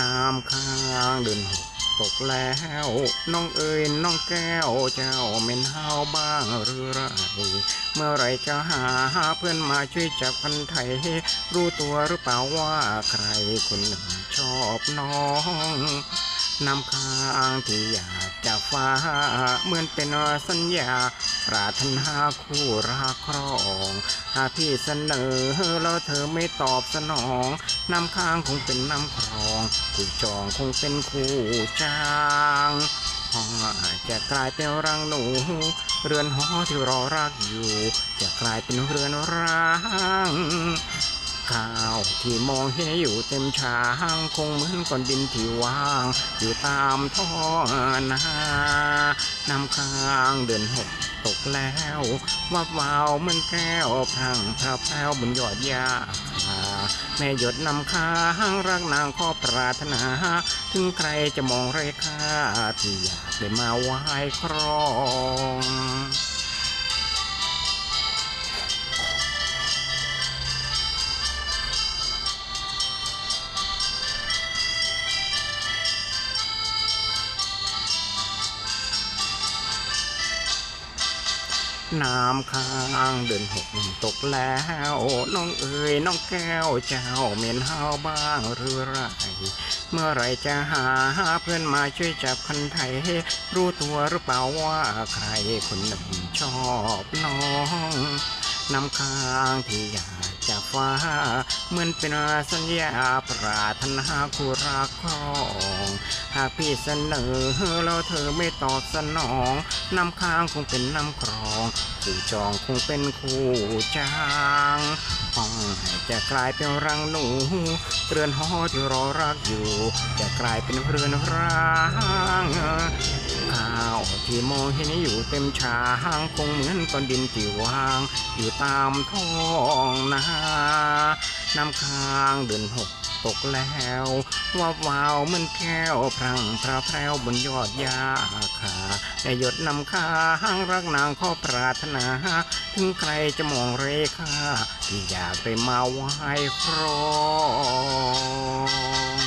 น้ำค้างเดินหกตกแล้วน้องเอ๋ยน้องแก้วเจ้าเม่นเฮาวบ้างหรือไรเมื่อไรจะหาเพื่อนมาช่วยจับกันไทยรู้ตัวหรือเปล่าว่าใครคนหนึ่งชอบน้องนำค้างที่อยากจะฟ้าเหมือนเป็นสัญญา ปรารถนาคู่รักครอง หาพี่เสนอแล้วเธอไม่ตอบสนอง น้ำค้างคงเป็นน้ำครองคู่จองคงเป็นคู่จางห้องอาจจะกลายเป็นรังหนู เรือนหอที่รอรักอยู่ จะกลายเป็นเรือนร้างข้าวที่มองเห็นอยู่เต็มช้างคงเหมือนก้อนดินที่ว่าง อยู่ตามท้องนาน้ำค้างเดือนหกตกแล้ววับวาวเหมือนแก้วพังพระแพรวบนยอดหญ้า แม่หยดนำค้างรักนางขอปรารถนา ถึงใครจะมองไรค่าที่อยากได้มาไหว้ครอง น้ำค้างเดินหกตกแล้ว น้องเอ๋ยน้องแก้วเจ้าเมียนเฮาบ้างหรือไร เมื่อไรจะหาเพื่อนมาช่วยจับคันไทย รู้ตัวหรือเปล่าว่าใครคนหนึ่งชอบน้อง น้ำค้างที่อยาก ฟ้า เหมือนเป็นสัญญาปรารถนาคู่รักครองหากพี่เสนอแล้วเธอไม่ตอบสนองน้ำค้างคงเป็นน้ำครองคู่จองคงเป็นคู่จางห้องจะกลายเป็นรังหนู เรือนหอที่รอรักอยู่ จะกลายเป็นเรือนร้างข้าวที่มองเห็นอยู่เต็มชางคงเหมือนก้อนดินที่ว่าง อยู่ตามท้องนา น้ำค้างเดือนหกตกแล้วว่าวาวมันแก้วพรังพระแพรวบนยอดหญ้าคาแต่หยดนำค้างรักนางขอปรารถนา ถึงใครจะมองเรขาที่อยากไปมาไหว้ครอง